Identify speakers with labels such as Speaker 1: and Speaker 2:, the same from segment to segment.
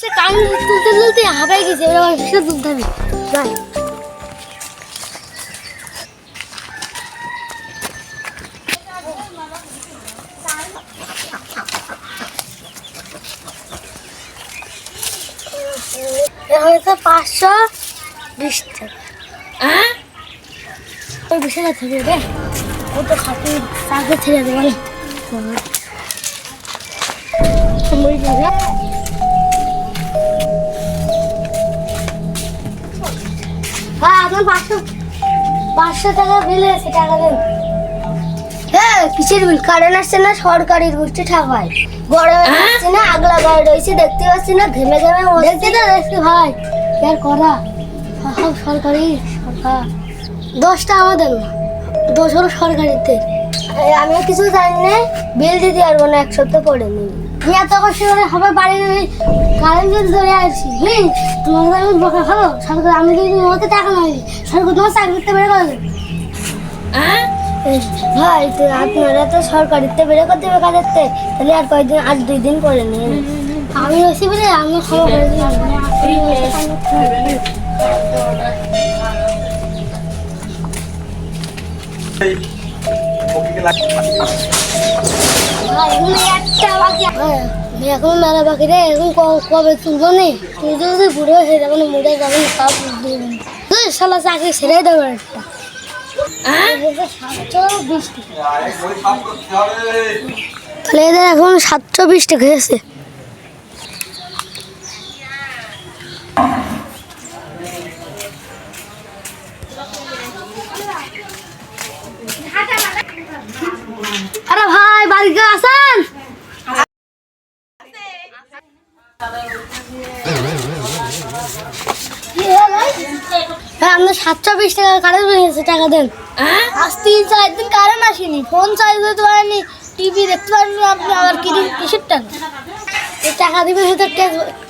Speaker 1: সে কান তুলতে তুলতে হাঁপাই গেছে এবার আমার সে তুলতে হবে। যাই। পাঁচশো বিশ টাকা। ওই বিশ টাকা থেকে রে ও তো ছেড়ে দেবো হ্যাঁ পাঁচশো পাঁচশো টাকা বিল আছে টাকা দেন। হ্যাঁ কিসের বিল? কারেন্ট আসছে না গরমে আসছে না আগলা গায়ে রয়েছে দেখতে পাচ্ছি না ঘেমে ঘেমে দেখছি তো দেখছি ভাই। আর করা? সব সরকারি সরকার। দশটা আমাদের না দশ হলো সরকারিতে। আমিও কিছু জানি না বিল দিতে পারব না এক সপ্তাহ পরে নিই এত কষ্ট করে হবে বাড়ি কারেন্ট যদি ধরে আসছি হুম তোমাকে আমি বকা খাব। সরকার আমি যদি মতো টাকা নাই সরকার তোমার চাকরি করতে বেড়ে করে দেবে। ভাই তো আপনারা তো সরকারিতে বেড়ে করতে হবে কাজেরতে তাহলে আর কয়েকদিন আর দুই দিন করে নিন আমি হচ্ছি বলে আমি খবর করে দিলাম। এখনও হ্যাঁ, এখন মেলা পাখি রে এখন কবে তুলবো নি? তুই যদি বুড়ো হয়ে যাব না মুড়ে যাব না সব শালা চাকরি ছেড়ে দেবো একটা। সাতশো বিশ টাকা। তাহলে এদের এখন সাতশো বিশ টাকা হয়েছে আরে আসেন। হ্যাঁ আপনার সাতশো বিশ টাকা কারেন্ট হয়েছে টাকা দেন। আজ তিন চার দিন কারেন্ট আসেনি, ফোন চার্জ দিতে পারেনি টিভি দেখতে পারেনি আপনি, আবার কি কিসের টাকা? টাকা দিবেন সেটা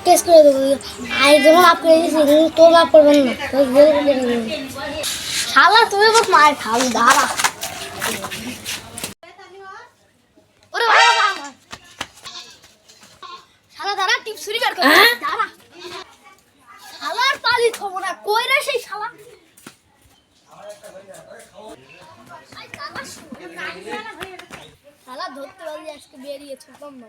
Speaker 1: টেস্ট করে দেবো। আই যখন আপনি তো লাভ করবেন না। শালা তুমি মায়ের খাবি দাঁড়া ওরে বাবা বাবা। শালা দাঁড়া টিপ ছুরি বের কর দাঁড়া শালার পালি থবো না কই রে সেই শালা শালা ধরতে পারলি আজকে বেরিয়েছে না